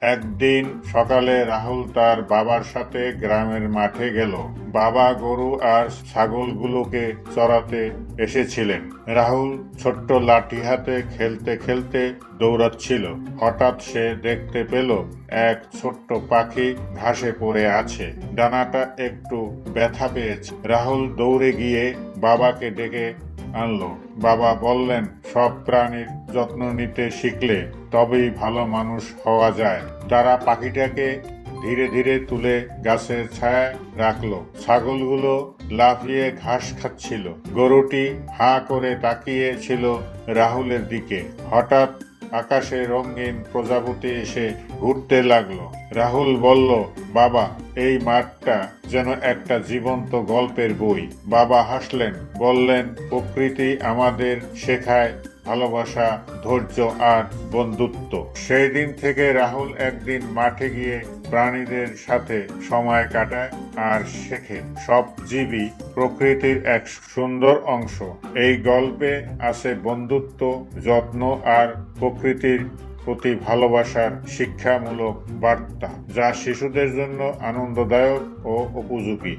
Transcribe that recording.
একদিন সকালে রাহুল তার বাবার সাথে গ্রামের মাঠে গেল। বাবা গরু আর ছাগলগুলোকে চড়াতে এসেছিলেন। রাহুল ছোট্ট লাঠি হাতে খেলতে খেলতে দৌড়াচ্ছিল। হঠাৎ সে দেখতে পেল, এক ছোট্ট পাখি ঘাসে পড়ে আছে। ডানাটা একটু ব্যথা পেয়েছে। রাহুল দৌড়ে গিয়ে বাবাকে ডেকে আনলো। বাবা বললেন, সব প্রাণীর যত্ন নিতে শিখলে তবেই ভালো মানুষ হওয়া যায়। তারা পাখিটাকে ধীরে ধীরে তুলে গাছের ছায়ায় রাখল। ছাগলগুলো লাফিয়ে ঘাস খাচ্ছিল। গরুটি হা করে তাকিয়ে ছিল রাহুলের দিকে। হঠাৎ আকাশে রঙিন প্রজাপতি এসে ঘুরতে লাগল। রাহুল বলল, বাবা, এই মাঠটা যেন একটা জীবন্ত গল্পের বই। বাবা হাসলেন, বললেন, প্রকৃতি আমাদের শেখায় ভালোবাসা, ধৈর্য আর বন্ধুত্ব। সেই দিন থেকে রাহুল একদিন মাঠে গিয়ে প্রাণীদের সাথে সময় কাটায় আর শেখে। সব জীবই প্রকৃতির এক সুন্দর অংশ। এই গল্পে আছে বন্ধুত্ব, যত্ন আর প্রকৃতির প্রতি ভালোবাসার শিক্ষামূলক বার্তা, যা শিশুদের জন্য আনন্দদায়ক ও উপযোগী।